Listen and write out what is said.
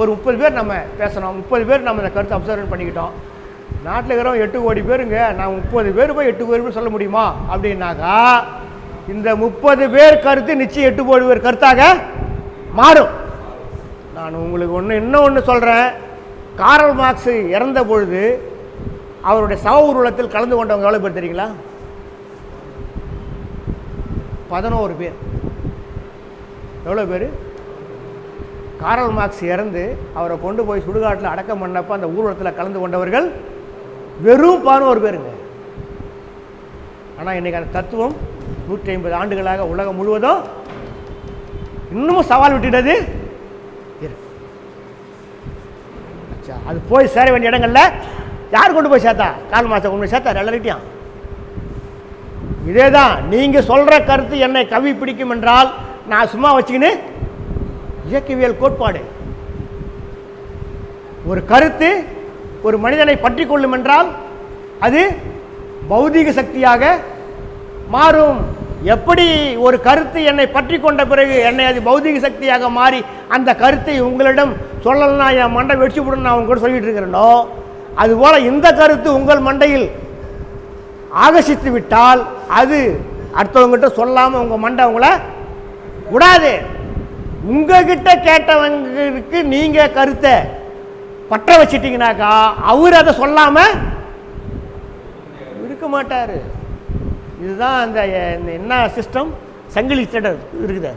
ஒரு முப்பது பேர் நம்ம பேசணும். முப்பது பேர் நம்ம இந்த கருத்தை அப்சர்வ் பண்ணிக்கிட்டோம். நாட்டில் இருக்கிறவங்க எட்டு கோடி பேருங்க. நான் முப்பது பேர் போய் எட்டு கோடி பேர் சொல்ல முடியுமா? அப்படின்னாக்கா இந்த முப்பது பேர் கருத்து நிச்சயம் எட்டு கோடி பேர் கருத்தாக மாறும். நான் உங்களுக்கு ஒன்று இன்னும் ஒன்று சொல்கிறேன் காரல் மார்க்ஸ் இறந்த பொழுது அவருடைய சவ ஊர்வலத்தில் கலந்து கொண்டவங்க எவ்வளோ பேர் தெரியுங்களா? பதினோரு பேர். எவ்வளோ பேர்? காரல் மார்க்ஸ் இறந்து அவரை கொண்டு போய் சுடுகாட்டில் அடக்கம் பண்ணப்போ அந்த ஊர்வலத்தில் கலந்து கொண்டவர்கள் வெறும் பதினோரு பேருங்க. ஆனால் இன்றைக்கி அந்த தத்துவம் நூற்றி ஐம்பது ஆண்டுகளாக உலகம் முழுவதும் இன்னமும் சவால் விட்டுட்டது இருக்கு. அச்சா அது போய் சேர வேண்டிய இடங்கள்ல யார் கொண்டு போய் சேர்த்தா? கால் மாதம் கொண்டு போய் சேர்த்தார் எல்லார்கிட்டையும் இதே தான் நீங்கள் சொல்கிற கருத்து என்னை கவி பிடிக்கும் என்றால் நான் சும்மா வச்சுக்கின்னு இயக்கவியல் கோட்பாடு. ஒரு கருத்து ஒரு மனிதனை பற்றி கொள்ளும் என்றால் அது பௌதிக சக்தியாக மாறும். எப்படி ஒரு கருத்து என்னை பற்றி கொண்ட பிறகு என்னை அது பௌதிக சக்தியாக மாறி அந்த கருத்தை உங்களிடம் சொல்லலைன்னா என் மண்டை வெடிச்சு விடணும் நான் உங்க கூட சொல்லிட்டு இருக்கிறேனோ? அதுபோல் இந்த கருத்து உங்கள் மண்டையில் ஆகர்ஷித்து விட்டால் அது அடுத்தவங்ககிட்ட சொல்லாமல் உங்கள் மண்டை உங்களை விடாது. உங்ககிட்ட கேட்டவங்களுக்கு நீங்கள் கருத்தை பற்ற வச்சிட்டீங்கனாக்கா அவர் அதை சொல்லாமல் இருக்க மாட்டார். இதுதான் அந்த இந்த என்ன சிஸ்டம் சங்கிலி இருக்குது.